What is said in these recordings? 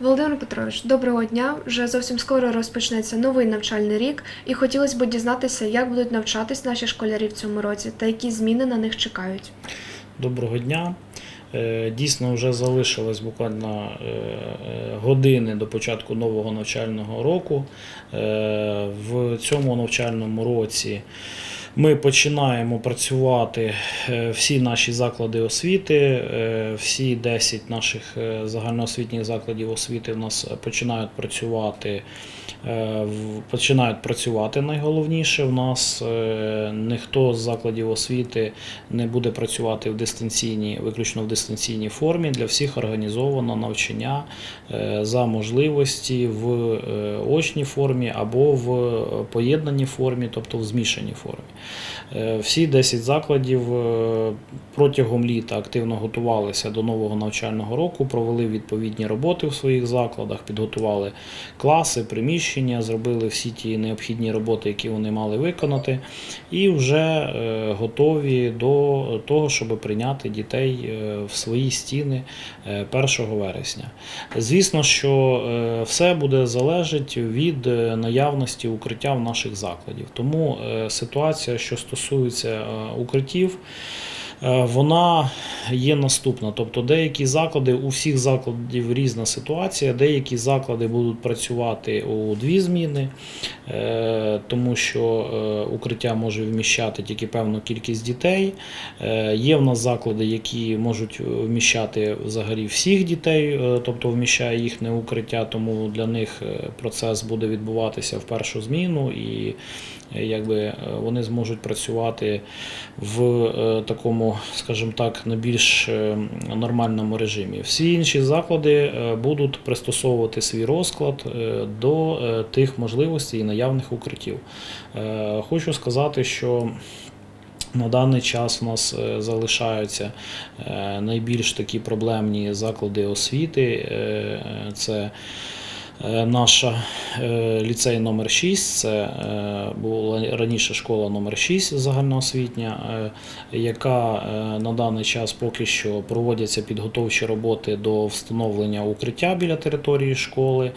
Володимир Петрович, доброго дня. Вже зовсім скоро розпочнеться новий навчальний рік, і хотілося б дізнатися, як будуть навчатись наші школярі в цьому році та які зміни на них чекають. Доброго дня. Е, Дійсно, вже залишилось буквально е, е, години до початку нового навчального року. В цьому навчальному році ми починаємо працювати е, всі наші заклади освіти, е, всі 10 наших е, загальноосвітніх закладів освіти в нас починають працювати. Починають працювати найголовніше. У нас ніхто з закладів освіти не буде працювати в дистанційній, виключно в дистанційній формі. Для всіх організовано навчання за можливості в очній формі або в поєднаній формі, тобто в змішаній формі. Е, Всі 10 закладів е, протягом літа активно готувалися до нового навчального року, провели відповідні роботи в своїх закладах, підготували класи, приміщення, зробили всі ті необхідні роботи, які вони мали виконати, і вже е, готові до того, щоб прийняти дітей в свої стіни е, 1 вересня. Звісно, що все буде залежати від наявності укриття в наших закладів. Тому е, що стосується е, укриттів, е, вона є наступна. Тобто деякі заклади, у всіх закладів різна ситуація, деякі заклади будуть працювати у дві зміни, е, тому що укриття може вміщати тільки певну кількість дітей. Є в нас заклади, які можуть вміщати взагалі всіх дітей, тобто вміщає їхнє укриття, тому для них процес буде відбуватися в першу зміну і якби е, вони зможуть працювати в е, такому, скажімо так, на більш е, нормальному режимі. Всі інші заклади е, будуть пристосовувати свій розклад е, до е, тих можливостей і наявних укриттів. Е, Хочу сказати, що на даний час у нас е, залишаються е, найбільш такі проблемні заклади освіти. Е, е, Це е, наша е, ліцей номер 6 це е, була раніше школа номер 6 загальноосвітня, е, яка е, на даний час поки що проводяться підготовчі роботи до встановлення укриття біля території школи.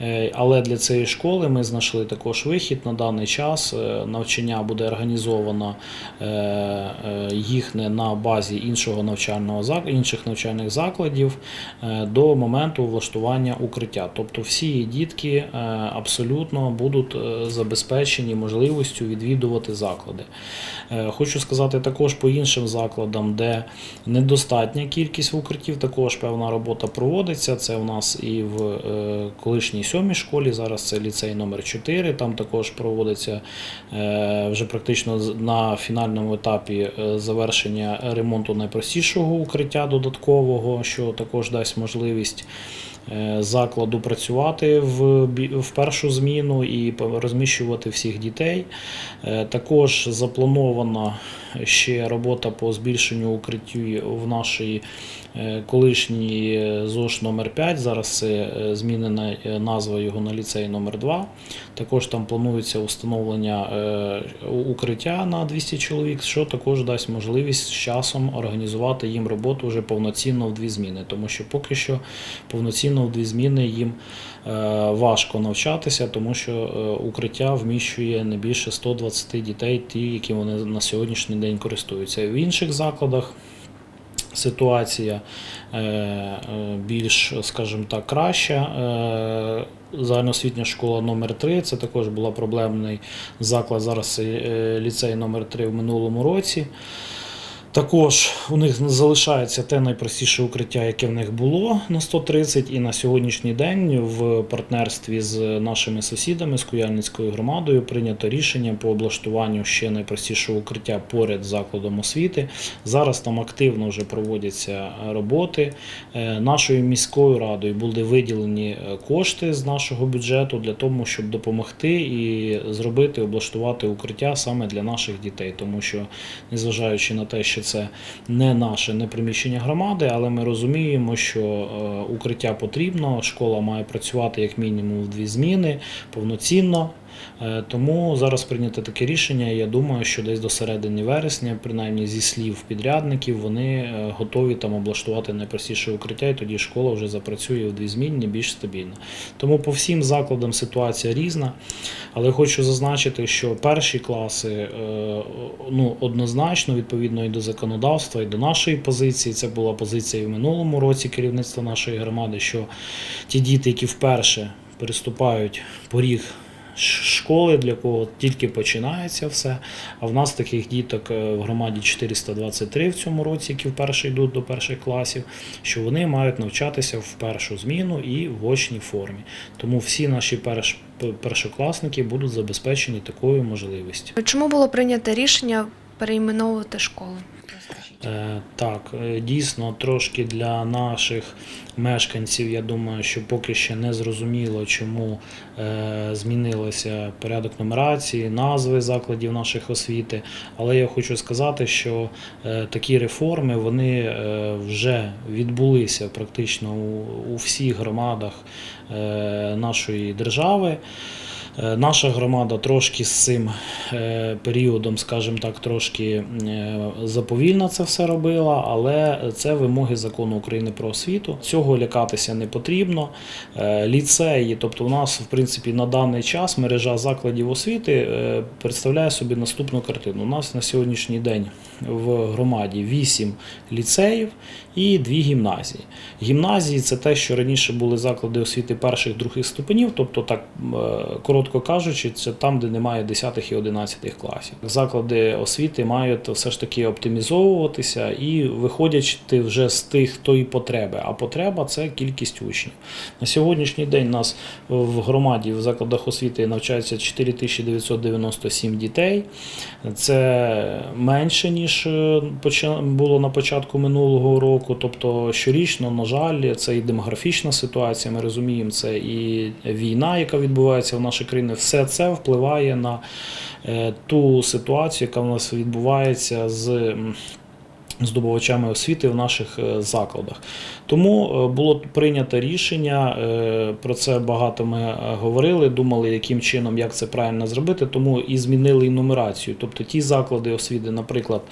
Е, Але для цієї школи ми знайшли також вихід на даний час. Е, Навчання буде організовано е, е, на базі іншого навчального інших навчальних закладів е, до моменту влаштування укриття. Тобто всі дітки е, абсолютно будуть е, забезпечені можливістю відвідувати заклади. Е, Хочу сказати також по іншим закладам, де недостатня кількість укриттів, також певна робота проводиться. Це у нас і в колишній сьомій школі, зараз це ліцей номер 4 Там також проводиться вже практично на фінальному етапі завершення ремонту найпростішого укриття додаткового, що також дасть можливість закладу працювати в, в першу зміну і розміщувати всіх дітей. Е, Також запланована ще робота по збільшенню укриттів в нашій е, колишній е, ЗОШ номер 5 Зараз це е, змінена е, назва його на ліцей номер 2 Також там планується встановлення е, укриття на 200 чоловік, що також дасть можливість з часом організувати їм роботу вже повноцінно в дві зміни, тому що поки що повноцінно в дві зміни їм е, важко навчатися, тому що е, укриття вміщує не більше 120 дітей, ті, які вони на сьогоднішній день користуються. В інших закладах ситуація е, більш, скажімо так, краща. Загальноосвітня школа номер 3 це також була проблемний заклад. Зараз ліцей номер 3 в минулому році. Також у них залишається те найпростіше укриття, яке в них було на 130, і на сьогоднішній день в партнерстві з нашими сусідами з Куяльницькою громадою прийнято рішення по облаштуванню ще найпростішого укриття поряд закладом освіти. Зараз там активно вже проводяться роботи. Е, Нашою міською радою були виділені е, кошти з нашого бюджету для того, щоб допомогти і зробити, облаштувати укриття саме для наших дітей, тому що незважаючи на те, що це не наше, не приміщення громади, але ми розуміємо, що е, укриття потрібно, школа має працювати як мінімум в дві зміни повноцінно. Е, Тому зараз прийнято таке рішення. Я думаю, що десь до середини вересня, принаймні зі слів підрядників, вони е, готові там облаштувати найпростіше укриття, і тоді школа вже запрацює в дві змінні більш стабільно. Тому по всім закладам ситуація різна. Але хочу зазначити, що перші класи е, ну, однозначно, відповідно і до законодавства, і до нашої позиції. Це була позиція і в минулому році керівництва нашої громади, що ті діти, які вперше переступають поріг школи, для кого тільки починається все. А в нас таких діток е, в громаді 423 в цьому році, які вперше йдуть до перших класів, що вони мають навчатися в першу зміну і в очній формі. Тому всі наші перш, першокласники будуть забезпечені такою можливістю. Чому було прийнято рішення перейменовувати школи? Е, Так, е, дійсно, трошки для наших мешканців, я думаю, що поки ще не зрозуміло, чому е, змінилося порядок нумерації, назви закладів наших освіти. Але я хочу сказати, що такі реформи вони вже відбулися практично у, всіх громадах нашої держави. Е, Наша громада трошки з цим е, періодом, скажімо так, трошки е, заповільно це все робила, але це вимоги закону України про освіту. Цього лякатися не потрібно. Ліцеї, тобто, у нас, в принципі, на даний час мережа закладів освіти представляє собі наступну картину. У нас на сьогоднішній день в громаді 8 ліцеїв і 2 гімназії. Гімназії це те, що раніше були заклади освіти перших других ступенів, тобто так е, коротко кажучи, це там, де немає 10 і 11 класів. Заклади освіти мають все ж таки оптимізовуватися і виходячи вже з тих тої потреби. А потреба це кількість учнів. На сьогоднішній день у нас в громаді в закладах освіти навчається 4997 дітей. Це менше ніж поча- було на початку минулого року. Тобто щорічно, на жаль, це і демографічна ситуація. Ми розуміємо, це і війна, яка відбувається в нашій країні. Все це впливає на е, ту ситуацію, яка в нас відбувається з. Здобувачами освіти в наших е, закладах. Тому е, було прийнято рішення, е, про це багато ми говорили, думали, яким чином, як це правильно зробити, тому і змінили і нумерацію. Тобто ті заклади освіти, наприклад,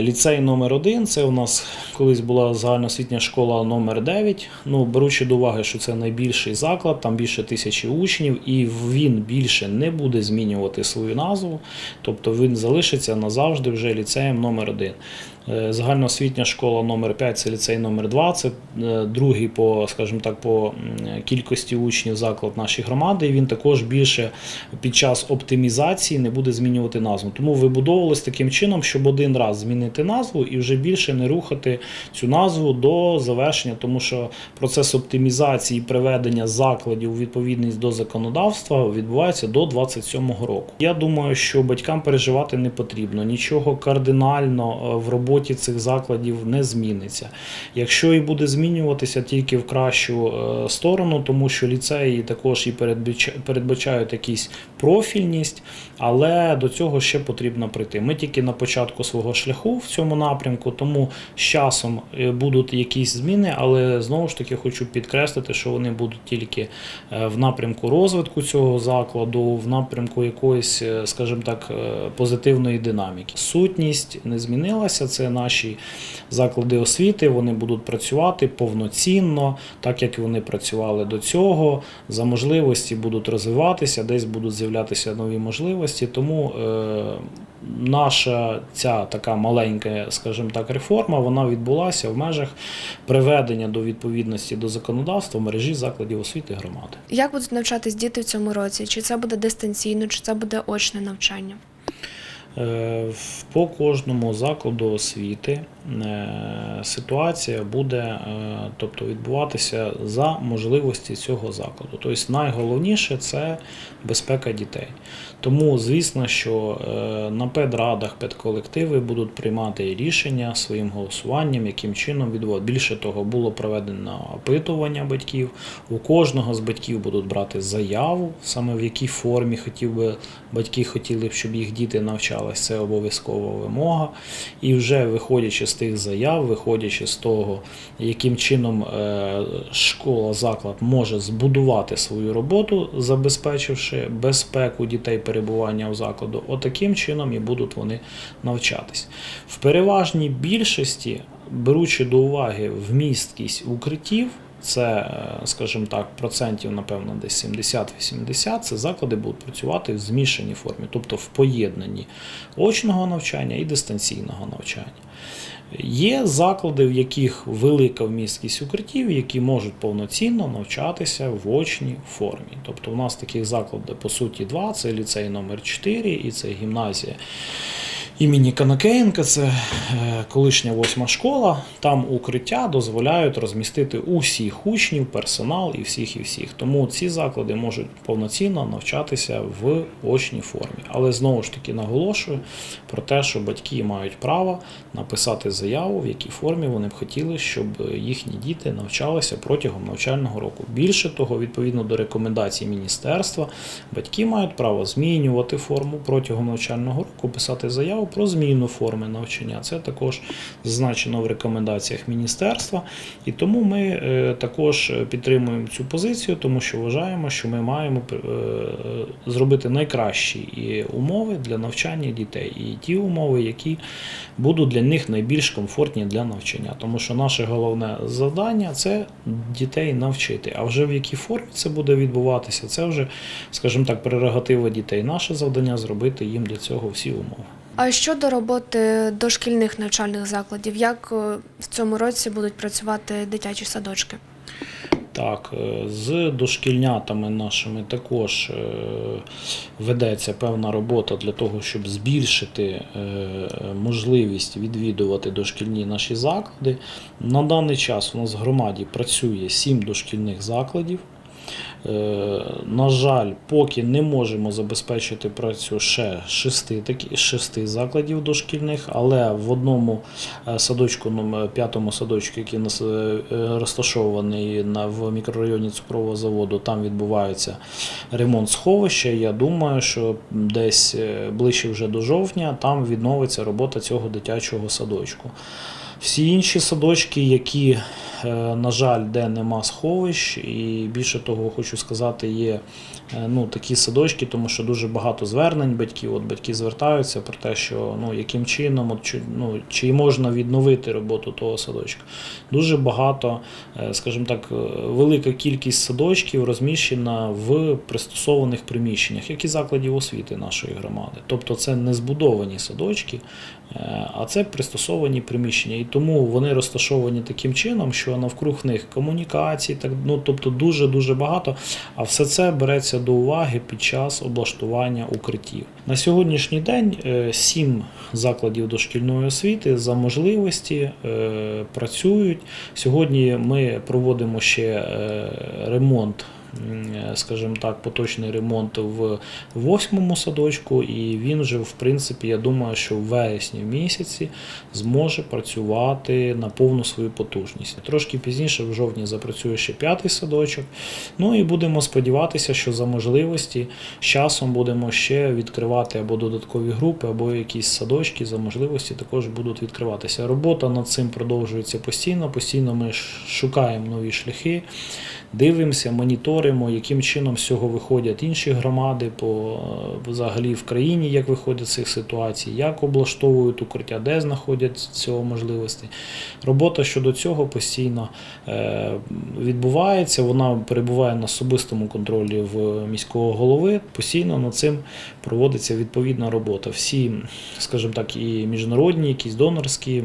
ліцей номер 1 це у нас колись була загальноосвітня школа номер 9 Ну, беручи до уваги, що це найбільший заклад, там більше тисячі учнів, і він більше не буде змінювати свою назву, тобто він залишиться назавжди вже ліцеєм номер 1 Е, Загальноосвітня школа номер 5 це ліцей номер 2 це е, другий по, скажімо так, по кількості учнів заклад нашої громади. І він також більше під час оптимізації не буде змінювати назву. Тому вибудовувалось таким чином, щоб один раз змінити назву і вже більше не рухати цю назву до завершення, тому що процес оптимізації і приведення закладів у відповідність до законодавства відбувається до 27-го року. Я думаю, що батькам переживати не потрібно. Нічого кардинально е, в роботі цих закладів не зміниться. Якщо і буде змінюватися тільки в кращу е, сторону, тому що ліцеї також і передбачають якісь профільність, але до цього ще потрібно прийти. Ми тільки на початку свого шляху в цьому напрямку, тому з часом е, будуть якісь зміни, але знову ж таки хочу підкреслити, що вони будуть тільки е, в напрямку розвитку цього закладу, в напрямку якоїсь, е, скажімо так, позитивної динаміки. Сутність не змінилася. Це наші заклади освіти. Вони будуть працювати повноцінно, так як вони працювали до цього. За можливості будуть розвиватися, десь будуть з'являтися нові можливості. Тому е, наша ця така маленька, скажімо так, реформа вона відбулася в межах приведення до відповідності до законодавства мережі закладів освіти громади. Як будуть навчатись діти в цьому році? Чи це буде дистанційно, чи це буде очне навчання? Е, По кожному закладу освіти ситуація буде е, тобто, відбуватися за можливості цього закладу. Тобто найголовніше це безпека дітей. Тому, звісно, що е, на педрадах педколективи будуть приймати рішення своїм голосуванням, яким чином відвод. Більше того, було проведено опитування батьків. У кожного з батьків будуть брати заяву, саме в якій формі хотів би батьки хотіли б, щоб їх діти навчались. Це обов'язкова вимога. І вже виходячи з з тих заяв, виходячи з того, яким чином е, школа, заклад може збудувати свою роботу, забезпечивши безпеку дітей перебування у закладу, отаким чином і будуть вони навчатись. В переважній більшості, беручи до уваги вмісткість укриттів, це, е, скажімо так, процентів, напевно, десь 70-80, це заклади будуть працювати в змішаній формі, тобто в поєднанні очного навчання і дистанційного навчання. Є заклади, в яких велика вмісткість укриттів, які можуть повноцінно навчатися в очній формі. Тобто у нас таких закладів, по суті, два: це ліцей номер 4 і це гімназія імені Канакеєнка, це е, колишня восьма школа. Там укриття дозволяють розмістити усіх учнів, персонал і всіх і всіх. Тому ці заклади можуть повноцінно навчатися в очній формі. Але знову ж таки наголошую про те, що батьки мають право написати заяву, в якій формі вони б хотіли, щоб їхні діти навчалися протягом навчального року. Більше того, відповідно до рекомендацій міністерства, батьки мають право змінювати форму протягом навчального року, писати заяву про зміну форми навчання. Це також зазначено в рекомендаціях міністерства. І тому ми е, також підтримуємо цю позицію, тому що вважаємо, що ми маємо е, зробити найкращі умови для навчання дітей, і ті умови, які будуть для них найбільш комфортні для навчання. Тому що наше головне завдання це дітей навчити. А вже в якій формі це буде відбуватися, це вже, скажімо так, прерогатива дітей. Наше завдання зробити їм для цього всі умови. А щодо роботи дошкільних навчальних закладів, як е, в цьому році будуть працювати дитячі садочки? Так, е, з дошкільнятами нашими також е, ведеться певна робота для того, щоб збільшити можливість відвідувати дошкільні наші заклади. На даний час у нас в громаді працює сім дошкільних закладів. Е, На жаль, поки не можемо забезпечити працю ще шести, такі, шести закладів дошкільних, але в одному е, садочку, п'ятому садочку, який е, розташований в мікрорайоні цукрового заводу, там відбувається ремонт сховища. Я думаю, що десь ближче вже до жовтня там відновиться робота цього дитячого садочку. Всі інші садочки, які, на жаль, де нема сховищ, і більше того, хочу сказати, є е, ну, такі садочки, тому що дуже багато звернень батьків. От батьки звертаються про те, що ну, яким чином, от, чи, ну, чи можна відновити роботу того садочка. Дуже багато, е, скажімо так, е, велика кількість садочків розміщена в пристосованих приміщеннях, як і закладів освіти нашої громади. Тобто це не збудовані садочки, а це пристосовані приміщення. І тому вони розташовані таким чином, що навкруг них комунікації, так, ну, тобто дуже-дуже багато. А все це береться до уваги під час облаштування укриттів. На сьогоднішній день е, сім закладів дошкільної освіти за можливості е, працюють. Сьогодні ми проводимо ще е, ремонт. Е, Скажімо так, поточний ремонт в восьмому садочку, і він вже, в принципі, я думаю, що в вересні місяці зможе працювати на повну свою потужність. Трошки пізніше, в жовтні, запрацює ще п'ятий садочок. Ну і будемо сподіватися, що за можливості з часом будемо ще відкривати або додаткові групи, або якісь садочки за можливості також будуть відкриватися. Робота над цим продовжується постійно. Постійно ми шукаємо нові шляхи, дивимося, моніторимо, яким чином з цього виходять інші громади по взагалі в країні, як виходять з цих ситуацій, як облаштовують укриття, де знаходять цього можливості. Робота щодо цього постійно е, відбувається. Вона перебуває на особистому контролі в міського голови. Постійно над цим проводиться відповідна робота. Всі, скажімо так, і міжнародні, якісь донорські.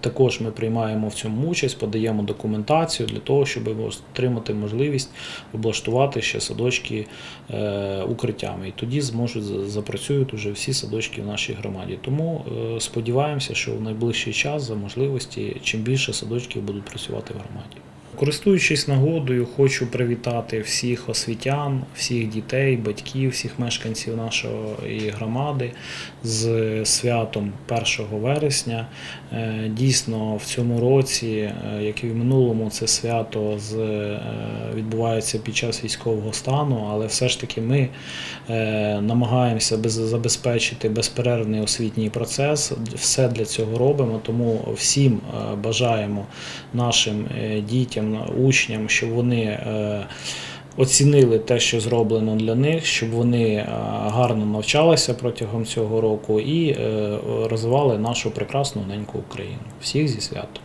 Також ми приймаємо в цьому участь, подаємо документацію для того, щоб отримати можливість облаштувати ще садочки е, укриттями. І тоді зможуть запрацюють уже всі садочки в нашій громаді. Тому е, сподіваємося, що в найближчий час за можливості чим більше садочків будуть працювати в громаді. Користуючись нагодою, хочу привітати всіх освітян, всіх дітей, батьків, всіх мешканців нашої громади з святом 1 вересня. Е, Дійсно, в цьому році, е, як і в минулому, це свято е, відбувається під час військового стану, але все ж таки ми намагаємося забезпечити безперервний освітній процес. Все для цього робимо, тому всім бажаємо нашим дітям, на- учням, щоб вони е, оцінили те, що зроблено для них, щоб вони е, гарно навчалися протягом цього року і е, розвивали нашу прекрасну неньку Україну. Всіх зі святом!